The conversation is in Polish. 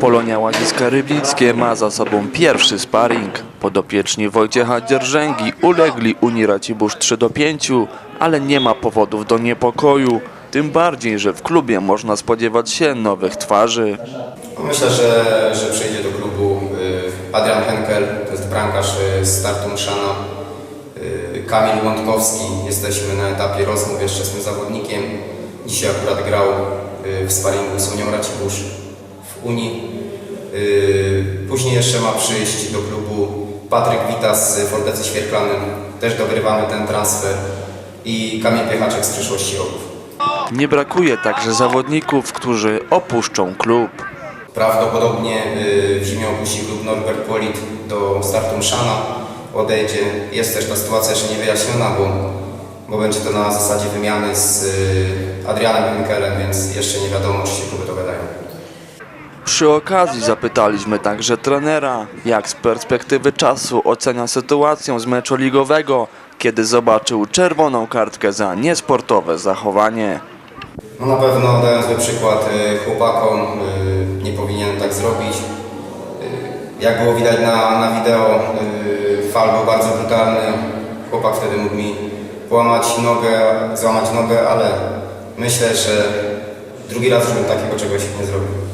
Polonia Łaziska Rybnickie ma za sobą pierwszy sparring. Podopieczni Wojciecha Dzierżęgi ulegli Unii Racibórz 3 do 5, ale nie ma powodów do niepokoju. Tym bardziej, że w klubie można spodziewać się nowych twarzy. Myślę, że, że przyjdzie do klubu y, Adrian Henkel, to jest bramkarz y, z Startu Mszana, y, Kamil Łądkowski. Jesteśmy na etapie rozmów jeszcze z tym zawodnikiem. Dzisiaj akurat grał w sparingu z Unią Racibórz w Unii. Y, Później jeszcze ma przyjść do klubu Patryk Witas z Fortecy Świerklanym. Też dogrywamy ten transfer. I Kamil Piechaczek z przyszłości Ogów. Nie brakuje także zawodników, którzy opuszczą klub. Prawdopodobnie y, w zimie opuści klub Norbert Polit do startu Mszana, odejdzie. Jest też ta sytuacja jeszcze niewyjaśniona, bo, bo będzie to na zasadzie wymiany z y, Adrianem Henkelem, więc jeszcze nie wiadomo, czy się kluby dogadają. Przy okazji zapytaliśmy także trenera, jak z perspektywy czasu ocenia sytuację z meczu ligowego, kiedy zobaczył czerwoną kartkę za niesportowe zachowanie. No na pewno dając zły przykład y, chłopakom, y, nie powinienem tak zrobić. Y, Jak było widać na, na wideo, fal był bardzo brutalny. Chłopak wtedy mógł mi połamać nogę, złamać nogę, ale myślę, że drugi raz już bym takiego czegoś nie zrobił.